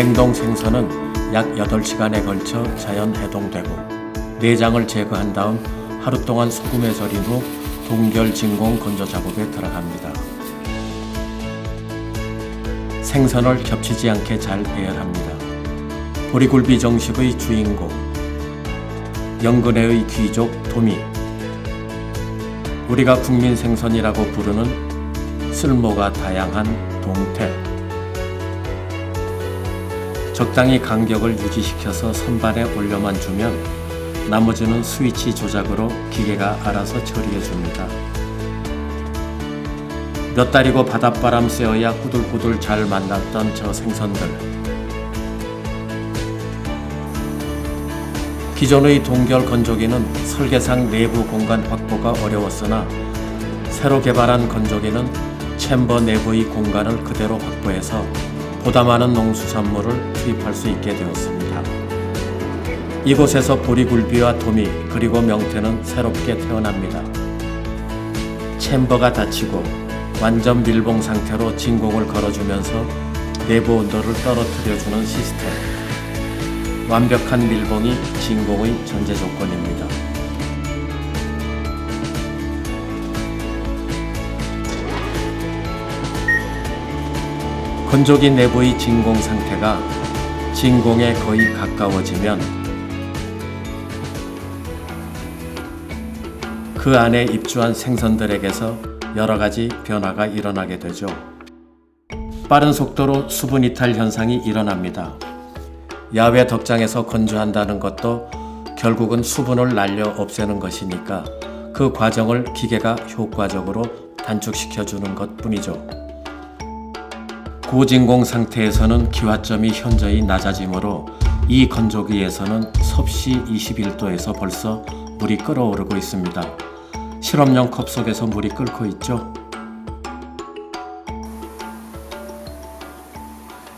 냉동 생선은 약 8시간에 걸쳐 자연 해동되고 내장을 제거한 다음 하루 동안 소금에 절인 후 동결 진공 건조 작업에 들어갑니다. 생선을 겹치지 않게 잘 배열합니다. 보리굴비 정식의 주인공 영근해의 귀족 도미 우리가 국민 생선이라고 부르는 쓸모가 다양한 동태 적당히 간격을 유지시켜서 선반에 올려만 주면 나머지는 스위치 조작으로 기계가 알아서 처리해 줍니다. 몇 달이고 바닷바람 쐬어야 후들후들 잘 만났던 저 생선들 기존의 동결 건조기는 설계상 내부 공간 확보가 어려웠으나 새로 개발한 건조기는 챔버 내부의 공간을 그대로 확보해서 보다 많은 농수산물을 투입할 수 있게 되었습니다. 이곳에서 보리굴비와 도미 그리고 명태는 새롭게 태어납니다. 챔버가 닫히고 완전 밀봉 상태로 진공을 걸어주면서 내부 온도를 떨어뜨려주는 시스템. 완벽한 밀봉이 진공의 전제 조건입니다. 건조기 내부의 진공 상태가 진공에 거의 가까워지면 그 안에 입주한 생선들에게서 여러 가지 변화가 일어나게 되죠. 빠른 속도로 수분 이탈 현상이 일어납니다. 야외 덕장에서 건조한다는 것도 결국은 수분을 날려 없애는 것이니까 그 과정을 기계가 효과적으로 단축시켜 주는 것 뿐이죠. 고진공 상태에서는 기화점이 현저히 낮아지므로 이 건조기에서는 섭씨 21도에서 벌써 물이 끓어오르고 있습니다. 실험용 컵 속에서 물이 끓고 있죠.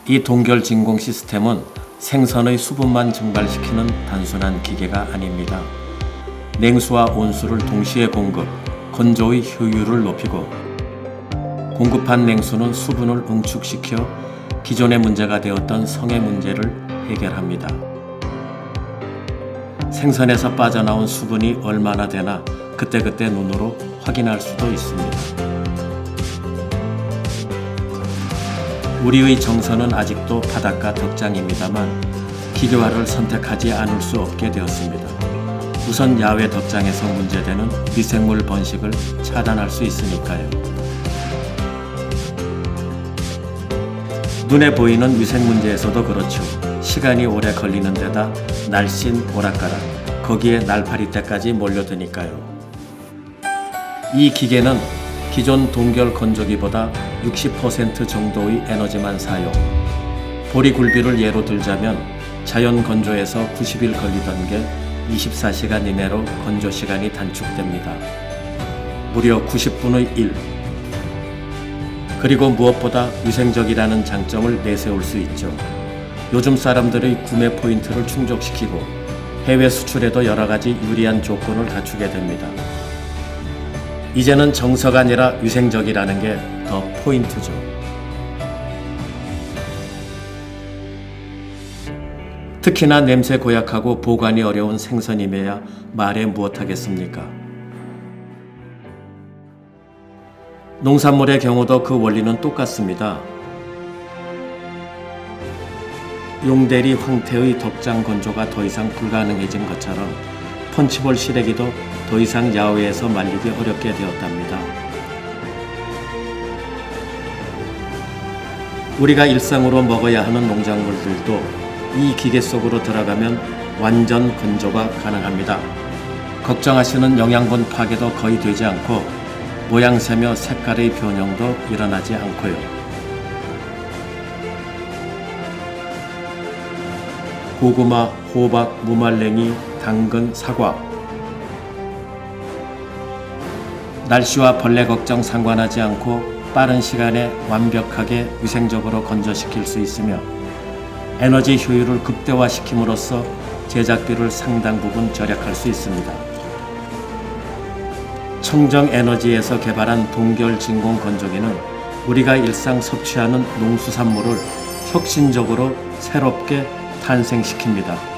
이 동결 진공 시스템은 생선의 수분만 증발시키는 단순한 기계가 아닙니다. 냉수와 온수를 동시에 공급, 건조의 효율을 높이고 공급한 냉수는 수분을 응축시켜 기존의 문제가 되었던 성의 문제를 해결합니다. 생선에서 빠져나온 수분이 얼마나 되나 그때그때 눈으로 확인할 수도 있습니다. 우리의 정서는 아직도 바닷가 덕장입니다만 기교화를 선택하지 않을 수 없게 되었습니다. 우선 야외 덕장에서 문제되는 미생물 번식을 차단할 수 있으니까요. 눈에 보이는 위생 문제에서도 그렇죠. 시간이 오래 걸리는 데다 날씬 오락가락 거기에 날파리 때까지 몰려드니까요. 이 기계는 기존 동결 건조기보다 60% 정도의 에너지만 사용. 보리굴비를 예로 들자면 자연 건조에서 90일 걸리던 게 24시간 이내로 건조 시간이 단축됩니다. 무려 90분의 1. 그리고 무엇보다 위생적이라는 장점을 내세울 수 있죠. 요즘 사람들의 구매 포인트를 충족시키고 해외 수출에도 여러 가지 유리한 조건을 갖추게 됩니다. 이제는 정서가 아니라 위생적이라는 게 더 포인트죠. 특히나 냄새 고약하고 보관이 어려운 생선임에야 말해 무엇하겠습니까? 농산물의 경우도 그 원리는 똑같습니다. 용대리 황태의 덕장 건조가 더 이상 불가능해진 것처럼 펀치볼 시래기도 더 이상 야외에서 말리기 어렵게 되었답니다. 우리가 일상으로 먹어야 하는 농작물들도 이 기계 속으로 들어가면 완전 건조가 가능합니다. 걱정하시는 영양분 파괴도 거의 되지 않고 모양새며 색깔의 변형도 일어나지 않고요. 고구마, 호박, 무말랭이, 당근, 사과. 날씨와 벌레 걱정 상관하지 않고 빠른 시간에 완벽하게 위생적으로 건조시킬 수 있으며 에너지 효율을 극대화시킴으로써 제작비를 상당 부분 절약할 수 있습니다. 청정 에너지에서 개발한 동결 진공 건조기는 우리가 일상 섭취하는 농수산물을 혁신적으로 새롭게 탄생시킵니다.